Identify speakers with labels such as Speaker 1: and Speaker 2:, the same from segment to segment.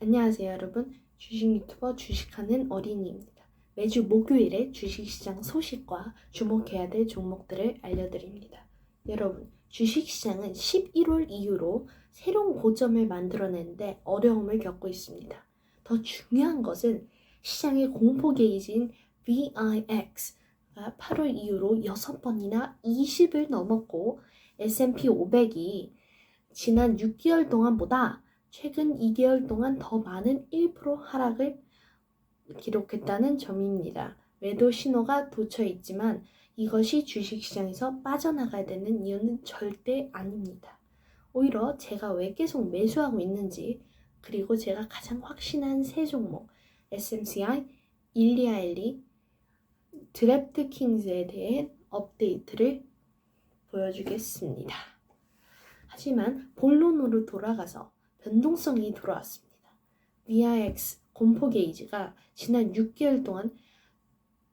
Speaker 1: 안녕하세요, 여러분. 주식 유튜버 주식하는 어린이입니다. 매주 목요일에 주식시장 소식과 주목해야 될 종목들을 알려드립니다. 여러분, 주식시장은 11월 이후로 새로운 고점을 만들어내는데 어려움을 겪고 있습니다. 더 중요한 것은 시장의 공포 게이지인 VIX가 8월 이후로 6번이나 20을 넘었고 S&P 500이 지난 6개월 동안보다 최근 2개월 동안 더 많은 1% 하락을 기록했다는 점입니다. 매도 신호가 돋쳐 있지만 이것이 주식시장에서 빠져나가야 되는 이유는 절대 아닙니다. 오히려 제가 왜 계속 매수하고 있는지 그리고 제가 가장 확신한 세 종목 SMCI, 일리아일리, 드래프트 킹즈에 대해 업데이트를 보여주겠습니다. 하지만 본론으로 돌아가서 변동성이 돌아왔습니다. VIX 공포 게이지가 지난 6개월 동안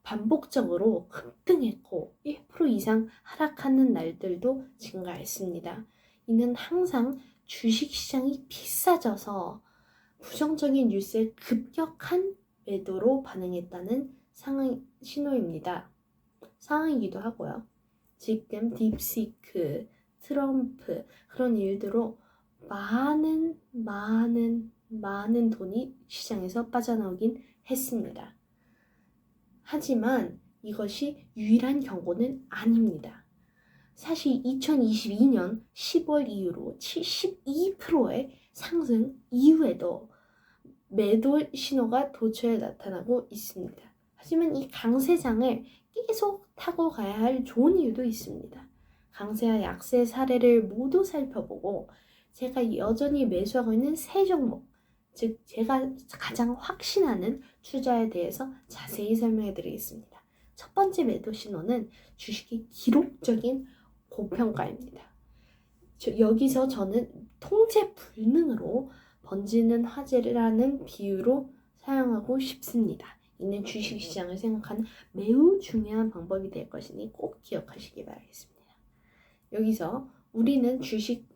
Speaker 1: 반복적으로 급등했고 1% 이상 하락하는 날들도 증가했습니다. 이는 항상 주식시장이 비싸져서 부정적인 뉴스에 급격한 매도로 반응했다는 상황 신호입니다. 상황이기도 하고요. 지금 딥시크, 트럼프 그런 일들로 많은 많은 많은 돈이 시장에서 빠져나오긴 했습니다. 하지만 이것이 유일한 경고는 아닙니다. 사실 2022년 10월 이후로 72%의 상승 이후에도 매도 신호가 도처에 나타나고 있습니다. 하지만 이 강세장을 계속 타고 가야 할 좋은 이유도 있습니다. 강세와 약세 사례를 모두 살펴보고 제가 여전히 매수하고 있는 세 종목, 즉 제가 가장 확신하는 투자에 대해서 자세히 설명해 드리겠습니다. 첫 번째 매도 신호는 주식의 기록적인 고평가입니다. 저, 여기서 저는 통제 불능으로 번지는 화제라는 비유로 사용하고 싶습니다. 이는 주식시장을 생각하는 매우 중요한 방법이 될 것이니 꼭 기억하시기 바라겠습니다. 여기서 우리는 주식 어,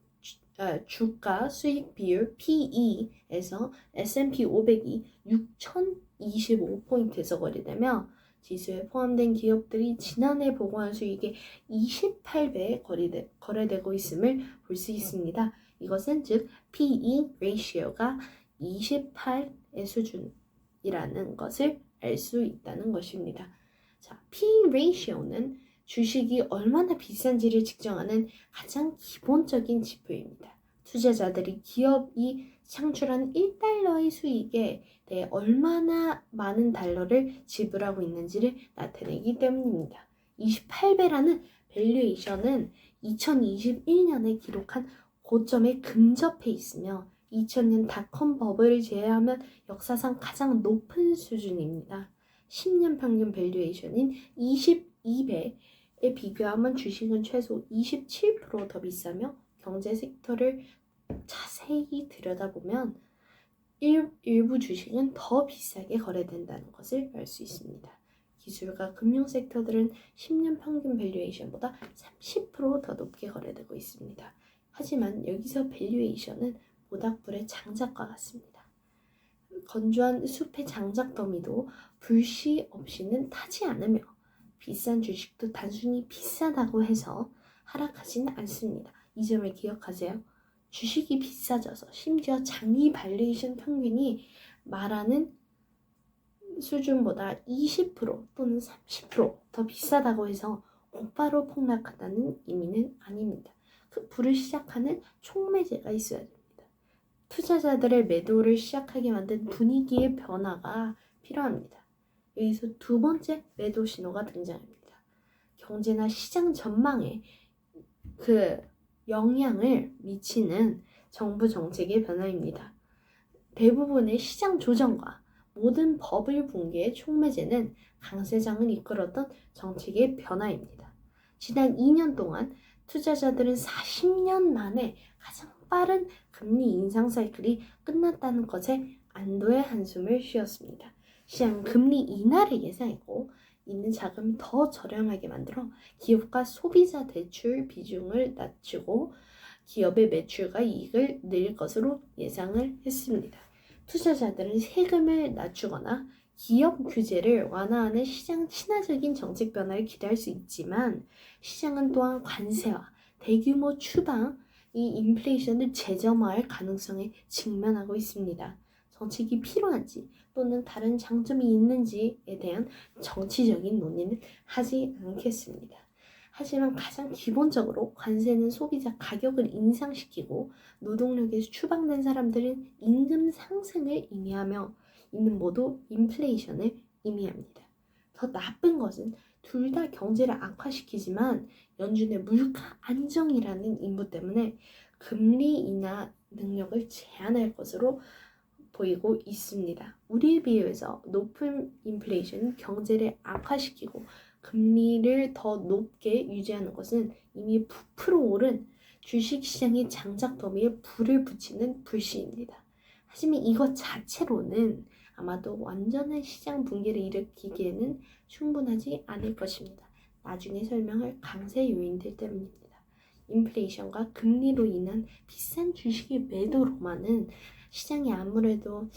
Speaker 1: 주가 수익 비율 PE에서 S&P 500이 6,025포인트에서 거래되며 지수에 포함된 기업들이 지난해 보고한 수익의 28배 거래되, 거래되고 있음을 볼 수 있습니다. 이것은 즉 PE ratio가 28의 수준이라는 것을 알 수 있다는 것입니다. 자, PE ratio는 주식이 얼마나 비싼지를 측정하는 가장 기본적인 지표입니다. 투자자들이 기업이 창출한 1달러의 수익에 대해 얼마나 많은 달러를 지불하고 있는지를 나타내기 때문입니다. 28배라는 밸류에이션은 2021년에 기록한 고점에 근접해 있으며 2000년 닷컴 버블을 제외하면 역사상 가장 높은 수준입니다. 10년 평균 밸류에이션인 22배 에 비교하면 주식은 최소 27%더 비싸며 경제 섹터를 자세히 들여다보면 일, 일부 주식은 더 비싸게 거래된다는 것을 알 수 있습니다. 기술과 금융 섹터들은 10년 평균 밸류에이션보다 30%더 높게 거래되고 있습니다. 하지만 여기서 밸류에이션은 모닥불의 장작과 같습니다. 건조한 숲의 장작 더미도 불씨 없이는 타지 않으며 비싼 주식도 단순히 비싸다고 해서 하락하지는 않습니다. 이 점을 기억하세요. 주식이 비싸져서 심지어 장기 발레이션 평균이 말하는 수준보다 20% 또는 30%더 비싸다고 해서 곧바로 폭락한다는 의미는 아닙니다. 그 불을 시작하는 촉매제가 있어야 됩니다. 투자자들의 매도를 시작하게 만든 분위기의 변화가 필요합니다. 여기서 두 번째 매도 신호가 등장합니다. 경제나 시장 전망에 그 영향을 미치는 정부 정책의 변화입니다. 대부분의 시장 조정과 모든 버블 붕괴의 촉매제는 강세장을 이끌었던 정책의 변화입니다. 지난 2년 동안 투자자들은 40년 만에 가장 빠른 금리 인상 사이클이 끝났다는 것에 안도의 한숨을 쉬었습니다. 시장 금리 인하를 예상했고 있는 자금을 더 저렴하게 만들어 기업과 소비자 대출 비중을 낮추고 기업의 매출과 이익을 늘릴 것으로 예상을 했습니다. 투자자들은 세금을 낮추거나 기업 규제를 완화하는 시장 친화적인 정책 변화를 기대할 수 있지만 시장은 또한 관세와 대규모 추방, 이 인플레이션을 재점화할 가능성에 직면하고 있습니다. 정책이 필요한지 또는 다른 장점이 있는지에 대한 정치적인 논의는 하지 않겠습니다. 하지만 가장 기본적으로 관세는 소비자 가격을 인상시키고 노동력에서 추방된 사람들은 임금 상승을 의미하며 이는 모두 인플레이션을 의미합니다. 더 나쁜 것은 둘 다 경제를 악화시키지만 연준의 물가 안정이라는 임무 때문에 금리 인하 능력을 제한할 것으로 보이고 있습니다. 우리에 비해서 높은 인플레이션은 경제를 악화시키고 금리를 더 높게 유지하는 것은 이미 부풀어 오른 주식시장의 장작 더미에 불을 붙이는 불씨입니다. 하지만 이것 자체로는 아마도 완전한 시장 붕괴를 일으키기에는 충분하지 않을 것입니다. 나중에 설명할 강세 요인들 때문입니다. 인플레이션과 금리로 인한 비싼 주식의 매도로만은 시장이 아무래도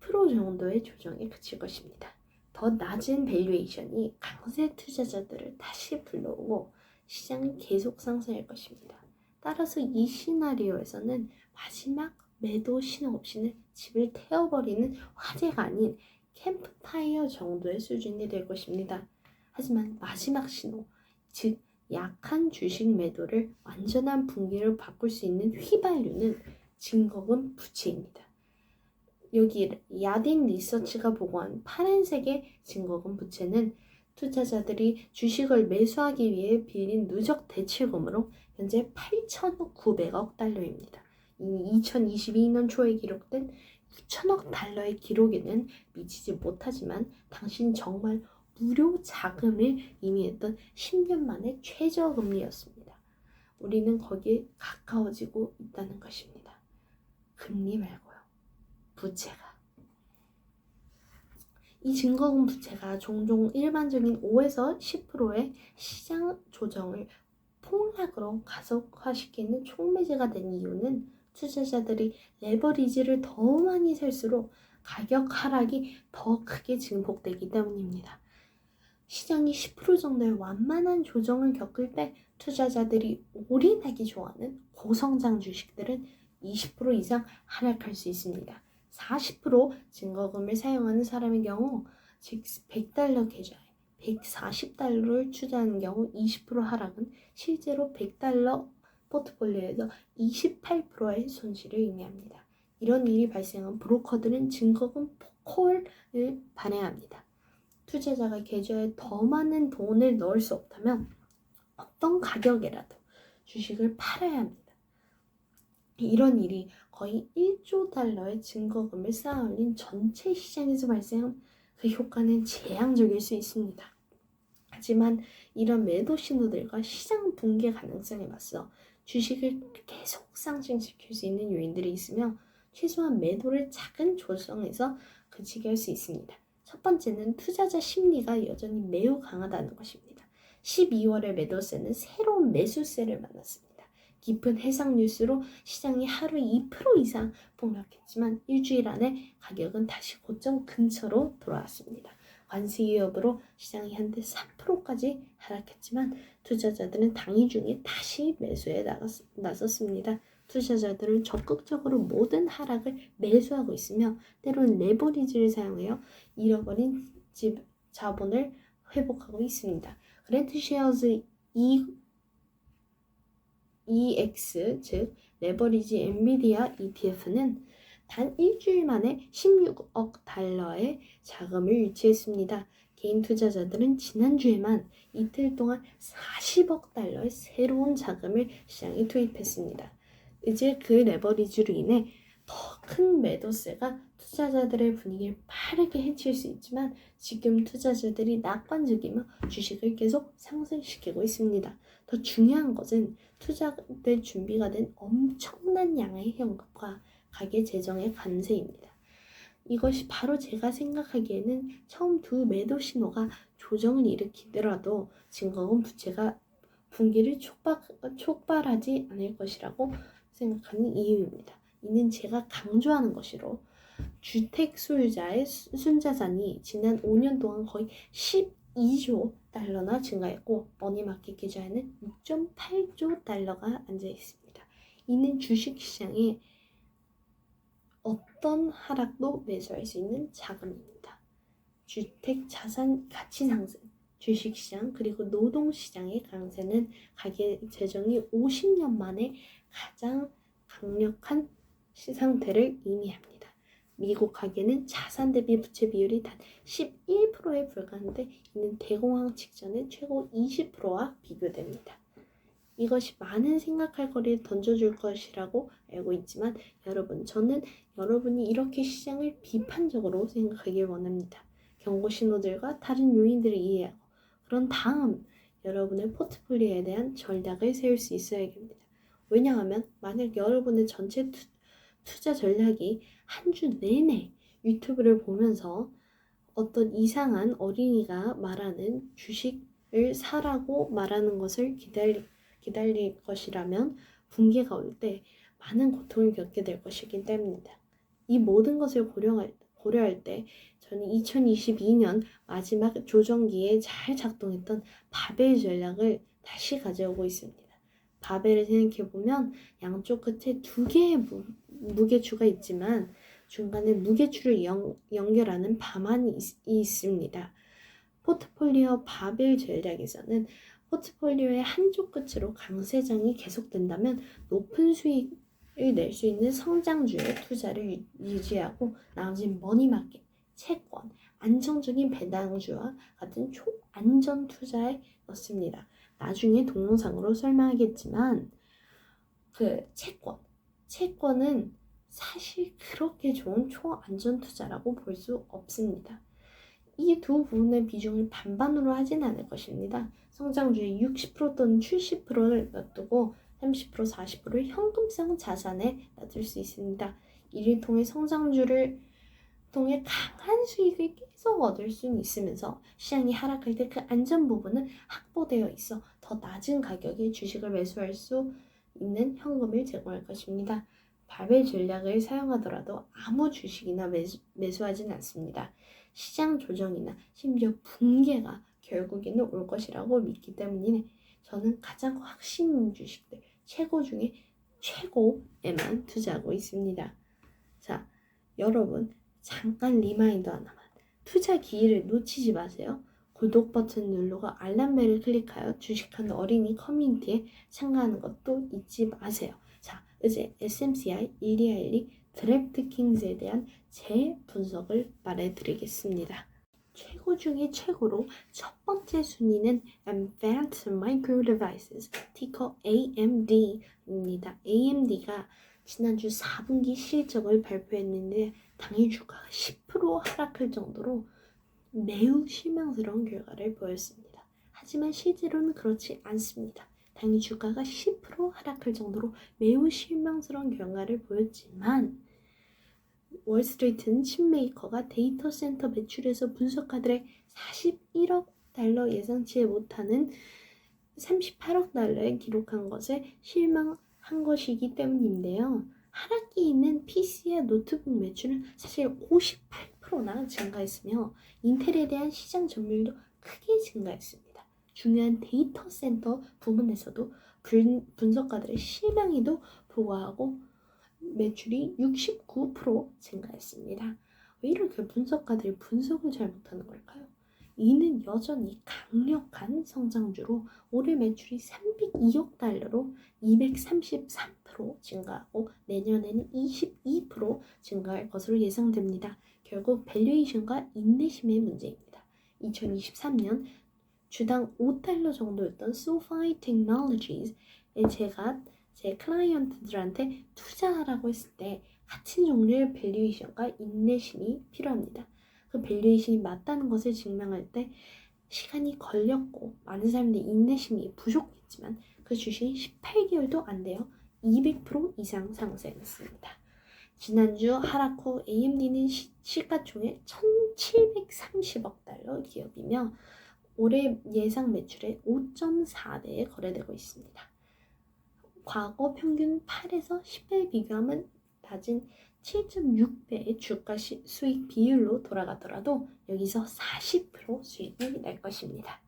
Speaker 1: 10% 정도의 조정에 그칠 것입니다. 더 낮은 밸류에이션이 강세 투자자들을 다시 불러오고 시장은 계속 상승할 것입니다. 따라서 이 시나리오에서는 마지막 매도 신호 없이는 집을 태워버리는 화재가 아닌 캠프파이어 정도의 수준이 될 것입니다. 하지만 마지막 신호, 즉 약한 주식 매도를 완전한 붕괴로 바꿀 수 있는 휘발유는 증거금 부채입니다. 여기 야딘 리서치가 보고한 파란색의 증거금 부채는 투자자들이 주식을 매수하기 위해 빌린 누적 대출금으로 현재 8,900억 달러입니다. 이미 2022년 초에 기록된 9천억 달러의 기록에는 미치지 못하지만 당신 정말 무료 자금을 의미했던 10년 만의 최저금리였습니다. 우리는 거기에 가까워지고 있다는 것입니다. 금리 말고요. 부채가. 이 증거금 부채가 종종 일반적인 5에서 10%의 시장 조정을 폭락으로 가속화시키는 촉매제가 된 이유는 투자자들이 레버리지를 더 많이 살수록 가격 하락이 더 크게 증폭되기 때문입니다. 시장이 10% 정도의 완만한 조정을 겪을 때 투자자들이 올인하기 좋아하는 고성장 주식들은 20% 이상 하락할 수 있습니다. 40% 증거금을 사용하는 사람의 경우 즉 100달러 계좌에 140달러를 투자하는 경우 20% 하락은 실제로 100달러 포트폴리오에서 28%의 손실을 의미합니다. 이런 일이 발생한 브로커들은 증거금 콜을 발행합니다. 투자자가 계좌에 더 많은 돈을 넣을 수 없다면 어떤 가격에라도 주식을 팔아야 합니다. 이런 일이 거의 1조 달러의 증거금을 쌓아올린 전체 시장에서 발생한 그 효과는 재앙적일 수 있습니다. 하지만 이런 매도 신호들과 시장 붕괴 가능성에 맞서 주식을 계속 상승시킬 수 있는 요인들이 있으며 최소한 매도를 작은 조정에서 그치게 할 수 있습니다. 첫 번째는 투자자 심리가 여전히 매우 강하다는 것입니다. 12월의 매도세는 새로운 매수세를 만났습니다. 깊은 해상 뉴스로 시장이 하루에 2% 이상 폭락했지만 일주일 안에 가격은 다시 고점 근처로 돌아왔습니다. 관세 위협으로 시장이 한때 3%까지 하락했지만 투자자들은 당일 중에 다시 매수에 나갔, 나섰습니다. 투자자들은 적극적으로 모든 하락을 매수하고 있으며 때로는 레버리지를 사용하여 잃어버린 집 자본을 회복하고 있습니다. 그랜트 쉐어즈 E EX 즉 레버리지 엔비디아 ETF는 단 일주일 만에 16억 달러의 자금을 유치했습니다. 개인 투자자들은 지난주에만 이틀 동안 40억 달러의 새로운 자금을 시장에 투입했습니다. 이제 그 레버리지로 인해 더 큰 매도세가 투자자들의 분위기를 빠르게 해칠 수 있지만 지금 투자자들이 낙관적이며 주식을 계속 상승시키고 있습니다. 더 중요한 것은 투자될 준비가 된 엄청난 양의 현금과 가계 재정의 관세입니다. 이것이 바로 제가 생각하기에는 처음 두 매도 신호가 조정을 일으키더라도 증거금 부채가 분기를 촉박, 촉발하지 않을 것이라고 생각하는 이유입니다. 이는 제가 강조하는 것이로 주택 소유자의 수- 순자산이 지난 5년 동안 거의 12조 달러나 증가했고 머니마켓 계좌에는 6.8조 달러가 앉아 있습니다. 이는 주식 시장에 어떤 하락도 매수할 수 있는 자금입니다. 주택 자산 가치 상승, 주식 시장 그리고 노동 시장의 강세는 가계 재정이 50년 만에 가장 강력한 시 상태를 의미합니다. 미국 가계는 자산 대비 부채 비율이 단 11%에 불과한데 이는 대공황 직전의 최고 20%와 비교됩니다. 이것이 많은 생각할 거리를 던져줄 것이라고 알고 있지만 여러분 저는 여러분이 이렇게 시장을 비판적으로 생각하길 원합니다. 경고 신호들과 다른 요인들을 이해하고 그런 다음 여러분의 포트폴리오에 대한 전략을 세울 수 있어야 합니다. 왜냐하면 만약 여러분의 전체 투, 투자 전략이 한 주 내내 유튜브를 보면서 어떤 이상한 어린이가 말하는 주식을 사라고 말하는 것을 기다리, 기다릴 것이라면 붕괴가 올 때 많은 고통을 겪게 될 것이기 때문입니다. 이 모든 것을 고려할, 고려할 때 저는 2022년 마지막 조정기에 잘 작동했던 바벨 전략을 다시 가져오고 있습니다. 바벨을 생각해 보면 양쪽 끝에 두 개의 무, 무게추가 있지만 중간에 무게추를 연, 연결하는 바만이 있, 있습니다. 포트폴리오 바벨 전략에서는 포트폴리오의 한쪽 끝으로 강세장이 계속된다면 높은 수익을 낼 수 있는 성장주에 투자를 유, 유지하고 나머지 머니마켓, 채권, 안정적인 배당주와 같은 초안전 투자에 넣습니다. 나중에 동영상으로 설명하겠지만 그 채권, 채권은 사실 그렇게 좋은 초안전 투자라고 볼 수 없습니다. 이 두 부분의 비중을 반반으로 하진 않을 것입니다. 성장주의 60% 또는 70%를 놔두고 30% 40%를 현금성 자산에 놔둘 수 있습니다. 이를 통해 성장주를 통해 강한 수익을 계속 얻을 수 있으면서 시장이 하락할 때 그 안전 부분은 확보되어 있어 더 낮은 가격에 주식을 매수할 수 있는 현금을 제공할 것입니다. 바벨 전략을 사용하더라도 아무 주식이나 매수, 매수하진 않습니다. 시장 조정이나 심지어 붕괴가 결국에는 올 것이라고 믿기 때문이네. 저는 가장 확신 주식들 최고 중에 최고에만 투자하고 있습니다. 자, 여러분 잠깐 리마인더 하나만. 투자 기회를 놓치지 마세요. 구독 버튼 누르고 알람벨을 클릭하여 주식하는 어린이 커뮤니티에 참가하는 것도 잊지 마세요. 자, 이제 SMCI 1212 드래프트 킹스에 대한 제 분석을 말해드리겠습니다. 최고 중에 최고로 첫 번째 순위는 Advanced Micro Devices, 티커 AMD입니다. AMD가 지난주 4분기 실적을 발표했는데 당일 주가가 10% 하락할 정도로 매우 실망스러운 결과를 보였습니다. 하지만 실제로는 그렇지 않습니다. 당일 주가가 10% 하락할 정도로 매우 실망스러운 결과를 보였지만 월스트리트는 칩메이커가 데이터 센터 매출에서 분석가들의 41억 달러 예상치 못하는 38억 달러에 기록한 것에 실망한 것이기 때문인데요. 하락기 있는 PC와 노트북 매출은 사실 58% 나 증가했으며 인텔에 대한 시장 점유율도 크게 증가했습니다. 중요한 데이터 센터 부분에서도 분, 분석가들의 실망에도 불구하고 매출이 69% 증가했습니다. 왜 이렇게 분석가들이 분석을 잘 못하는 걸까요? 이는 여전히 강력한 성장주로 올해 매출이 302억 달러로 233% 증가하고 내년에는 22% 증가할 것으로 예상됩니다. 결국 밸류에이션과 인내심의 문제입니다. 2023년 주당 5달러 정도였던 SoFi Technologies에 제가 제 클라이언트들한테 투자하라고 했을 때 같은 종류의 밸류에이션과 인내심이 필요합니다. 그 밸류에이션이 맞다는 것을 증명할 때 시간이 걸렸고 많은 사람들이 인내심이 부족했지만 그 주식이 18개월도 안 돼요. 200% 이상 상승했습니다. 지난주 하락 후 AMD는 시, 시가총액 1730억 달러 기업이며 올해 예상 매출의 5.4배에 거래되고 있습니다. 과거 평균 8에서 10배 비교하면 낮은 7.6배의 주가 시, 수익 비율로 돌아가더라도 여기서 40% 수익이 날 것입니다.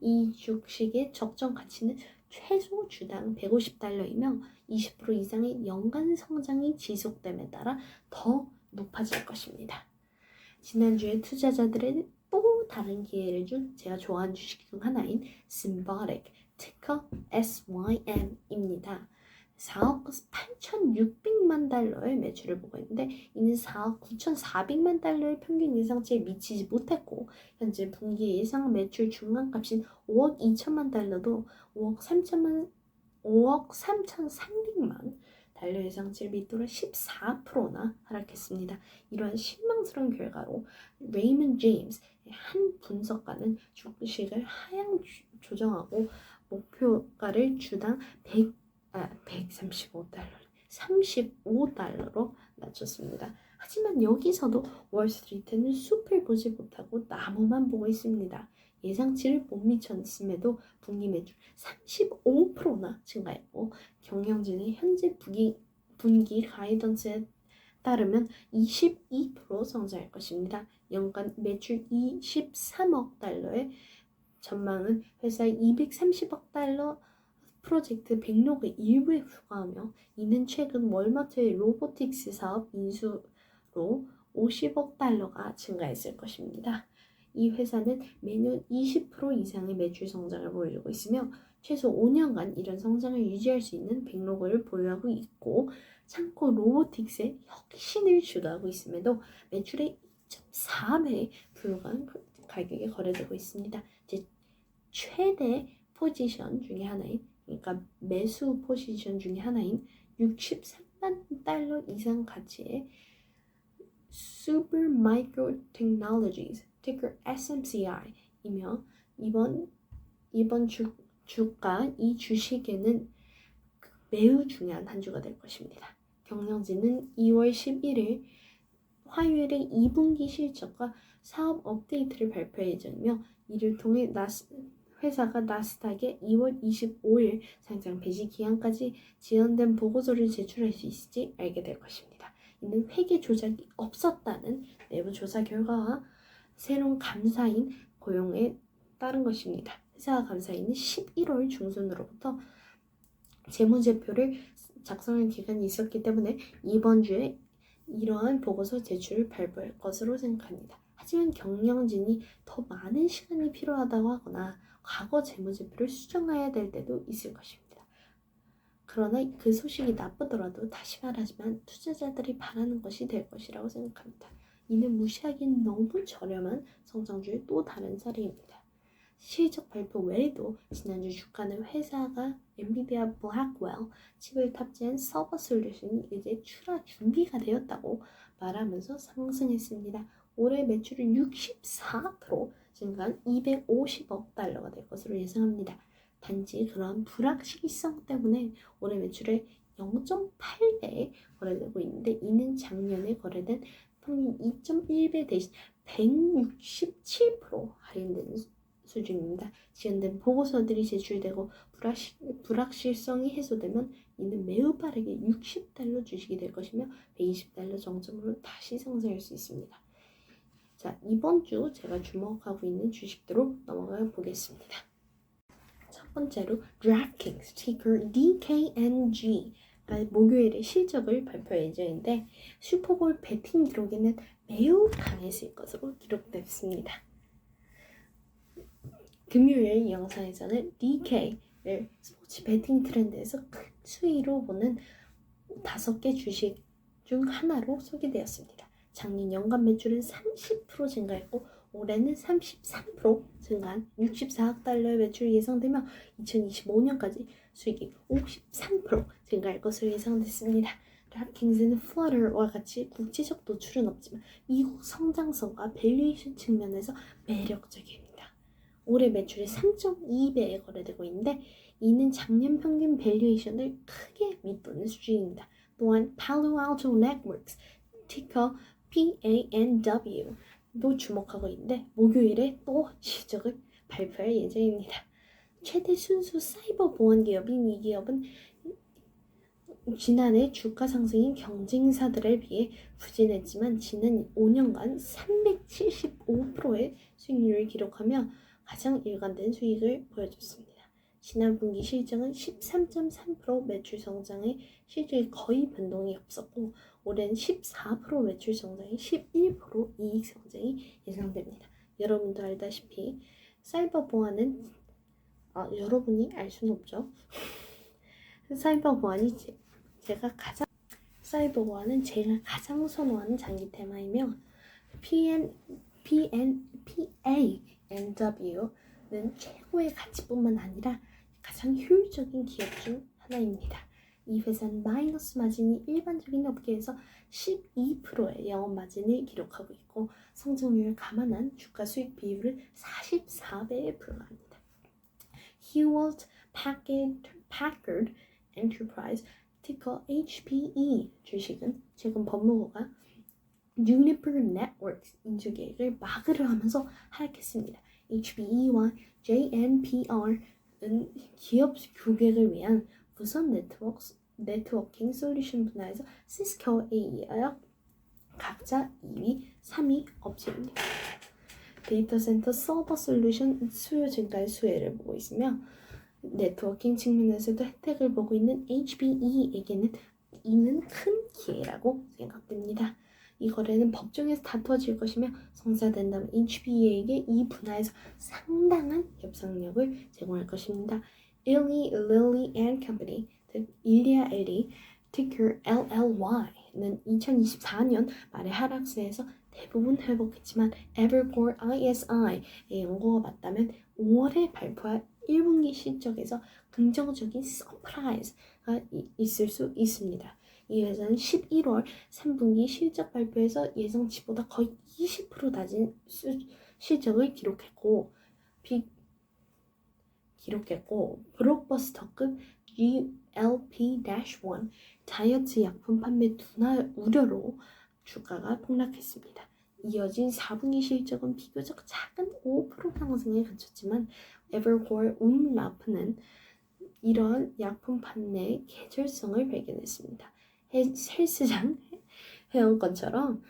Speaker 1: 이 주식의 적정 가치는 최소 주당 150달러이며 20% 이상의 연간 성장이 지속됨에 따라 더 높아질 것입니다. 지난주에 투자자들의 또 다른 기회를 준 제가 좋아하는 주식 중 하나인 Symbolic, 티커 SYM입니다. 4억 8,600만 달러의 매출을 보고 있는데 이는 4억 9,400만 달러의 평균 예상치에 미치지 못했고 현재 분기 예상 매출 중간값인 5억 2천만 달러도 5억 3천만 5억 3,300만 달러 예상치를 밑돌아 14%나 하락했습니다. 이러한 실망스러운 결과로 레이먼 제임스 한 분석가는 주식을 하향 조정하고 목표가를 주당 100 아, 135달러, 35달러로 낮췄습니다. 하지만 여기서도 월스트리트는 숲을 보지 못하고 나무만 보고 있습니다. 예상치를 못 미쳤음에도 분기 매출 35%나 증가했고 경영진의 현재 분기, 분기 가이던스에 따르면 22% 성장할 것입니다. 연간 매출 23억 달러의 전망은 회사의 230억 달러 프로젝트 백록의 일부에 불과하며 이는 최근 월마트의 로보틱스 사업 인수로 50억 달러가 증가했을 것입니다. 이 회사는 매년 20% 이상의 매출 성장을 보이고 있으며 최소 5년간 이런 성장을 유지할 수 있는 백록을 보유하고 있고 창고 로보틱스에 혁신을 주도하고 있음에도 매출의 2.4배에 불과한 가격에 거래되고 있습니다. 제 최대 포지션 중에 하나인 그러니까 매수 포지션 중에 하나인 63만 달러 이상 가치의 Super Micro Technologies, ticker SMCI이며 이번 이번 주 주가 이 주식에는 매우 중요한 한 주가 될 것입니다. 경영진은 2월 11일 화요일에 2분기 실적과 사업 업데이트를 발표 예정이며 이를 통해 나스, 회사가 나스닥에 2월 25일 상장 배시 기한까지 지연된 보고서를 제출할 수 있을지 알게 될 것입니다. 이는 회계 조작이 없었다는 내부 조사 결과와 새로운 감사인 고용에 따른 것입니다. 회사 감사인은 11월 중순으로부터 재무제표를 작성할 기간이 있었기 때문에 이번 주에 이러한 보고서 제출을 발표할 것으로 생각합니다. 하지만 경영진이 더 많은 시간이 필요하다고 하거나 과거 재무제표를 수정해야 될 때도 있을 것입니다. 그러나 그 소식이 나쁘더라도 다시 말하지만 투자자들이 바라는 것이 될 것이라고 생각합니다. 이는 무시하기엔 너무 저렴한 성장주의 또 다른 사례입니다. 실적 발표 외에도 지난주 주가는 회사가 엔비디아 블랙웰 칩을 탑재한 서버 솔루션이 이제 출하 준비가 되었다고 말하면서 상승했습니다. 올해 매출은 64% 증가한 250억 달러가 될 것으로 예상합니다. 단지 그러한 불확실성 때문에 올해 매출의 0.8배에 거래되고 있는데 이는 작년에 거래된 평균 2.1배 대신 167% 할인되는 수준입니다. 지연된 보고서들이 제출되고 불확실, 불확실성이 해소되면 이는 매우 빠르게 60달러 주식이 될 것이며 120달러 정점으로 다시 상승할 수 있습니다. 자, 이번 주 제가 주목하고 있는 주식들로 넘어가 보겠습니다. 첫 번째로 DraftKings, ticker DKNG. 목요일에 실적을 발표 예정인데 슈퍼볼 베팅 기록에는 매우 강했을 것으로 기록됐습니다. 금요일 영상에서는 DK를 스포츠 베팅 트렌드에서 큰 수위로 보는 다섯 개 주식 중 하나로 소개되었습니다. 작년 연간 매출은 30% 증가했고 올해는 33% 증가한 64억 달러의 매출이 예상되며 2025년까지 수익이 53% 증가할 것으로 예상됐습니다. 랍킹스는 플러터와 같이 국제적 노출은 없지만 미국 성장성과 밸류에이션 측면에서 매력적입니다. 올해 매출이 3.2배에 거래되고 있는데 이는 작년 평균 밸류에이션을 크게 밑도는 수준입니다. 또한 Alto Networks, 티커 PANW도 주목하고 있는데 목요일에 또 실적을 발표할 예정입니다. 최대 순수 사이버 보안 기업인 이 기업은 지난해 주가 상승인 경쟁사들에 비해 부진했지만 지난 5년간 375%의 수익률을 기록하며 가장 일관된 수익을 보여줬습니다. 지난 분기 실적은 13.3% 매출 성장에 실적이 거의 변동이 없었고 올해는 14% 매출 성장에 11% 이익 성장이 예상됩니다. 여러분도 알다시피 사이버 보안은 아, 여러분이 알 수는 없죠. 사이버 보안이 제, 제가 가장 사이버 보안은 제가 가장 선호하는 장기 테마이며 PN PN PANW는 최고의 가치뿐만 아니라 가장 효율적인 기업 중 하나입니다. 이 회사는 마이너스 마진이 일반적인 업계에서 12%의 영업 마진을 기록하고 있고 성장률을 감안한 주가 수익 비율을 44배에 불과합니다. Hewlett Packard, Packard Enterprise 티커 HPE 주식은 최근 법무부가 Juniper Networks 인수 계획을 막으려 하면서 하락했습니다. HPE와 JNPR은 기업 규격을 위한 무선 네트워크, 네트워킹 솔루션 분야에서 시스코에 이어 각자 2위, 3위 업체입니다. 데이터 센터 서버 솔루션 수요 증가의 수혜를 보고 있으며 네트워킹 측면에서도 혜택을 보고 있는 HPE에게는 이는 큰 기회라고 생각됩니다. 이 거래는 법정에서 다투어질 것이며 성사된다면 HPE에게 이 분야에서 상당한 협상력을 제공할 것입니다. Illy Lilly and Company, 즉 일리아 엘리, ticker LLY는 2024년 말에 하락세에서 대부분 회복했지만 Evercore ISI의 연구가 맞다면 5월에 발표할 1분기 실적에서 긍정적인 서프라이즈가 있을 수 있습니다. 이 회사는 11월 3분기 실적 발표에서 예상치보다 거의 20% 낮은 수, 실적을 기록했고 비, 기록했고 브록버스터급 GLP-1 다이어트 약품 판매 둔화 우려로 주가가 폭락했습니다. 이어진 4분기 실적은 비교적 작은 5% 상승에 그쳤지만 에버코어 움라프는 이런 약품 판매의 계절성을 발견했습니다. 헬스장 회원권처럼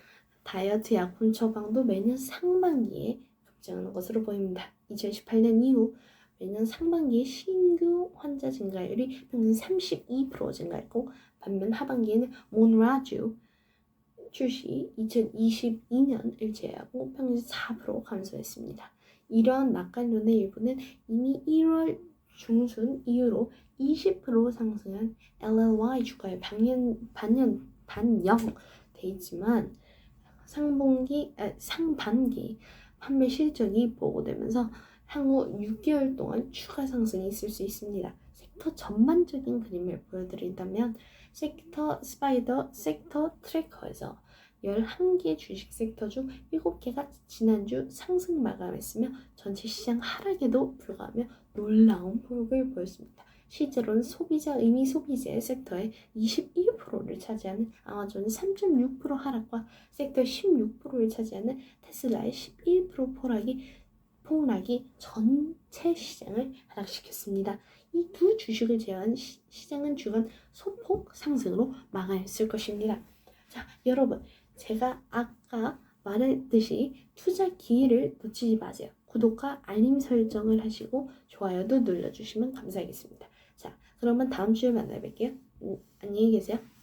Speaker 1: 다이어트 약품 처방도 매년 상반기에 급증하는 것으로 보입니다. 2018년 이후 매년 상반기에 신규 환자 증가율이 평균 32% 증가했고 반면 하반기에는 몬라주 출시 2022년 을 제외하고 평균 4% 감소했습니다. 이러한 낙관론의 일부는 이미 1월 중순 이후로 20% 상승한 LLY 주가의 반년, 반년, 반영 돼 있지만 상분기, 아, 상반기 판매 실적이 보고되면서 향후 6개월 동안 추가 상승이 있을 수 있습니다. 섹터 전반적인 그림을 보여드린다면 섹터 스파이더 섹터 트래커에서 11개 주식 섹터 중 7개가 지난주 상승 마감했으며 전체 시장 하락에도 불과하며 놀라운 폭을 보였습니다. 실제로는 소비자 의미 소비재 섹터의 21%를 차지하는 아마존의 3.6% 하락과 섹터 16%를 차지하는 테슬라의 11% 폭락이 폭락이 전체 시장을 하락시켰습니다. 이 두 주식을 제외한 시, 시장은 주간 소폭 상승으로 마감했을 것입니다. 자, 여러분, 제가 아까 말했듯이 투자 기회를 놓치지 마세요. 구독과 알림 설정을 하시고 좋아요도 눌러주시면 감사하겠습니다. 자, 그러면 다음 주에 만나 뵐게요. 음, 안녕히 계세요.